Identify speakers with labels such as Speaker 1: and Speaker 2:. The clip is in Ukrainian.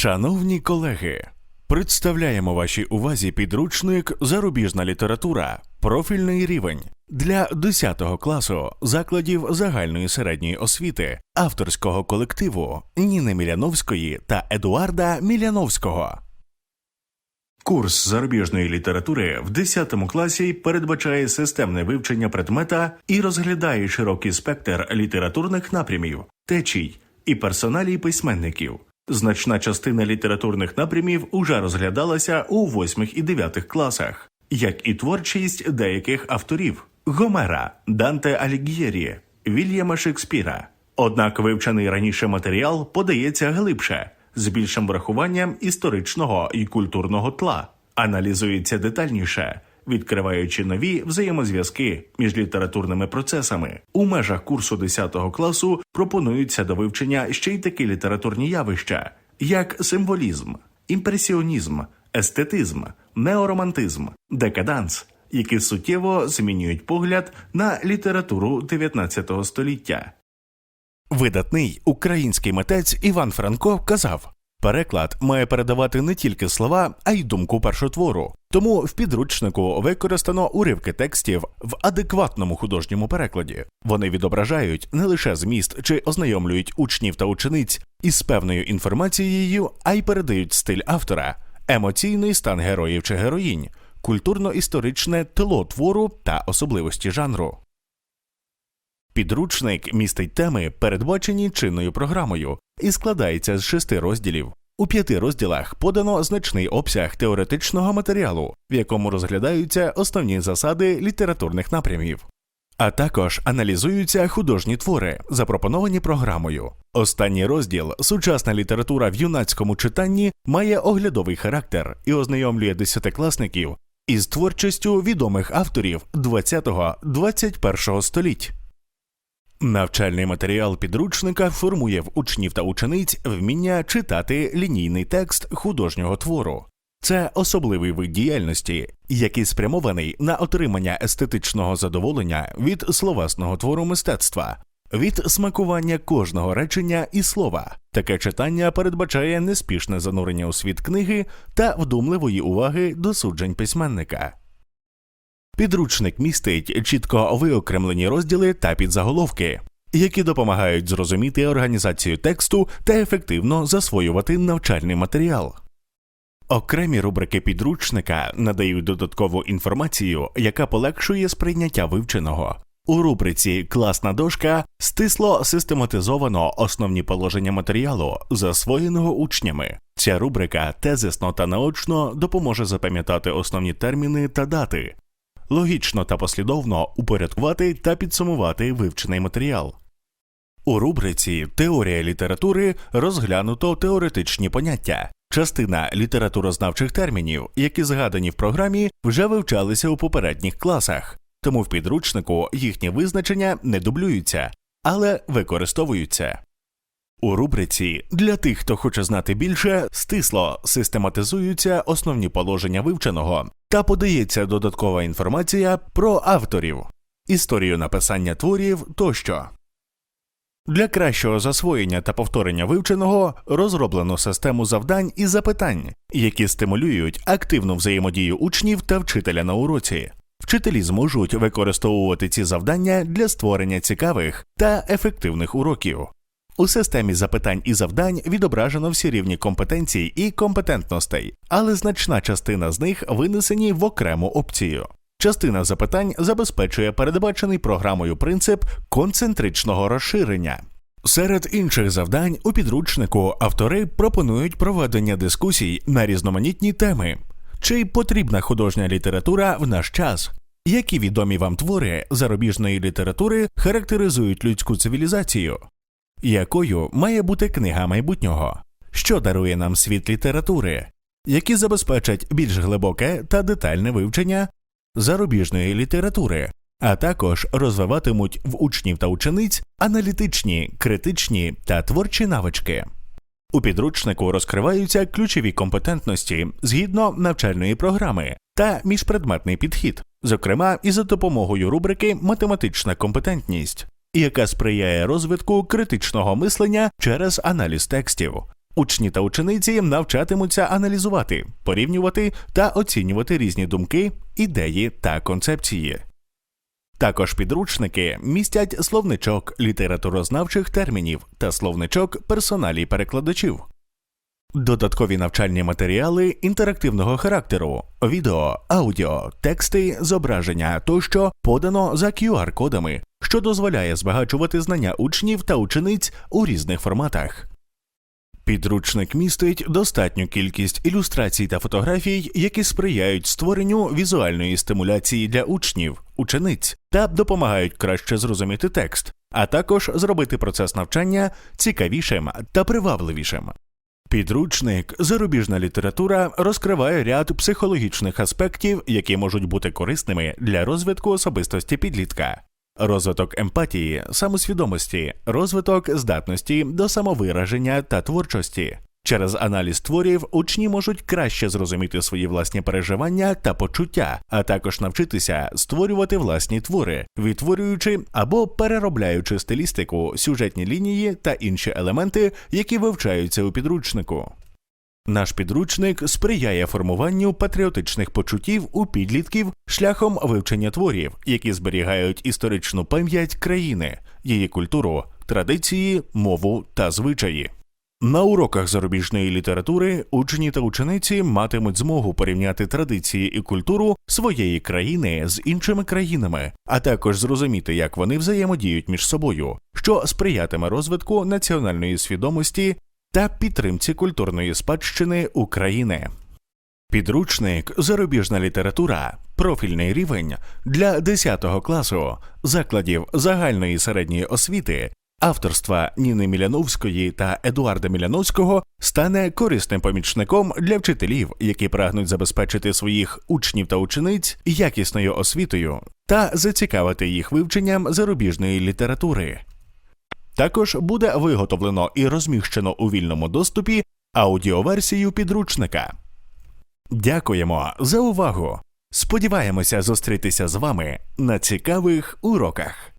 Speaker 1: Шановні колеги, представляємо вашій увазі підручник Зарубіжна література, профільний рівень для 10 класу закладів загальної середньої освіти авторського колективу Ніни Міляновської та Едуарда Міляновського. Курс зарубіжної літератури в 10 класі передбачає системне вивчення предмета і розглядає широкий спектр літературних напрямів, течій і персоналій письменників. Значна частина літературних напрямів уже розглядалася у 8 і 9 класах, як і творчість деяких авторів Гомера, Данте Аліг'єрі, Вільяма Шекспіра. Однак вивчений раніше матеріал подається глибше, з більшим врахуванням історичного і культурного тла, аналізується детальніше, відкриваючи нові взаємозв'язки між літературними процесами. У межах курсу 10 класу пропонуються до вивчення ще й такі літературні явища, як символізм, імпресіонізм, естетизм, неоромантизм, декаданс, які суттєво змінюють погляд на літературу 19 століття. Видатний український митець Іван Франко казав: переклад має передавати не тільки слова, а й думку першотвору. Тому в підручнику використано уривки текстів в адекватному художньому перекладі. Вони відображають не лише зміст чи ознайомлюють учнів та учениць із певною інформацією, а й передають стиль автора, емоційний стан героїв чи героїнь, культурно-історичне тло твору та особливості жанру. Підручник містить теми, передбачені чинною програмою, і складається з шести розділів. У п'яти розділах подано значний обсяг теоретичного матеріалу, в якому розглядаються основні засади літературних напрямів. А також аналізуються художні твори, запропоновані програмою. Останній розділ Сучасна література в юнацькому читанні має оглядовий характер і ознайомлює десятикласників із творчістю відомих авторів 20-21 століть. Навчальний матеріал підручника формує в учнів та учениць вміння читати лінійний текст художнього твору. Це особливий вид діяльності, який спрямований на отримання естетичного задоволення від словесного твору мистецтва, від смакування кожного речення і слова. Таке читання передбачає неспішне занурення у світ книги та вдумливої уваги до суджень письменника. Підручник містить чітко виокремлені розділи та підзаголовки, які допомагають зрозуміти організацію тексту та ефективно засвоювати навчальний матеріал. Окремі рубрики підручника надають додаткову інформацію, яка полегшує сприйняття вивченого. У рубриці Класна дошка стисло систематизовано основні положення матеріалу, засвоєного учнями. Ця рубрика тезисно та наочно допоможе запам'ятати основні терміни та дати, логічно та послідовно упорядкувати та підсумувати вивчений матеріал. У рубриці Теорія літератури розглянуто теоретичні поняття. Частина літературознавчих термінів, які згадані в програмі, вже вивчалися у попередніх класах, тому в підручнику їхні визначення не дублюються, але використовуються. У рубриці Для тих, хто хоче знати більше, стисло систематизуються основні положення вивченого та подається додаткова інформація про авторів, історію написання творів тощо. Для кращого засвоєння та повторення вивченого розроблено систему завдань і запитань, які стимулюють активну взаємодію учнів та вчителя на уроці. Вчителі зможуть використовувати ці завдання для створення цікавих та ефективних уроків. У системі запитань і завдань відображено всі рівні компетенцій і компетентностей, але значна частина з них винесені в окрему опцію. Частина запитань забезпечує передбачений програмою принцип концентричного розширення. Серед інших завдань у підручнику автори пропонують проведення дискусій на різноманітні теми, чи потрібна художня література в наш час, які відомі вам твори зарубіжної літератури характеризують людську цивілізацію, якою має бути книга майбутнього, що дарує нам світ літератури, які забезпечать більш глибоке та детальне вивчення зарубіжної літератури, а також розвиватимуть в учнів та учениць аналітичні, критичні та творчі навички. У підручнику розкриваються ключові компетентності згідно навчальної програми та міжпредметний підхід, зокрема і за допомогою рубрики Математична компетентність, яка сприяє розвитку критичного мислення через аналіз текстів. Учні та учениці навчатимуться аналізувати, порівнювати та оцінювати різні думки, ідеї та концепції. Також підручники містять словничок літературознавчих термінів та словничок персоналій перекладачів. Додаткові навчальні матеріали інтерактивного характеру, відео, аудіо, тексти, зображення тощо подано за QR-кодами, що дозволяє збагачувати знання учнів та учениць у різних форматах. Підручник містить достатню кількість ілюстрацій та фотографій, які сприяють створенню візуальної стимуляції для учнів, учениць та допомагають краще зрозуміти текст, а також зробити процес навчання цікавішим та привабливішим. Підручник зарубіжна література розкриває ряд психологічних аспектів, які можуть бути корисними для розвитку особистості підлітка. Розвиток емпатії, самосвідомості, розвиток здатності до самовираження та творчості. Через аналіз творів учні можуть краще зрозуміти свої власні переживання та почуття, а також навчитися створювати власні твори, відтворюючи або переробляючи стилістику, сюжетні лінії та інші елементи, які вивчаються у підручнику. Наш підручник сприяє формуванню патріотичних почуттів у підлітків шляхом вивчення творів, які зберігають історичну пам'ять країни, її культуру, традиції, мову та звичаї. На уроках зарубіжної літератури учні та учениці матимуть змогу порівняти традиції і культуру своєї країни з іншими країнами, а також зрозуміти, як вони взаємодіють між собою, що сприятиме розвитку національної свідомості та підтримці культурної спадщини України. Підручник Зарубіжна література. Профільний рівень для 10 класу закладів загальної середньої освіти авторства Ніни Міляновської та Едуарда Міляновського стане корисним помічником для вчителів, які прагнуть забезпечити своїх учнів та учениць якісною освітою та зацікавити їх вивченням зарубіжної літератури. Також буде виготовлено і розміщено у вільному доступі аудіоверсію підручника. Дякуємо за увагу! Сподіваємося зустрітися з вами на цікавих уроках.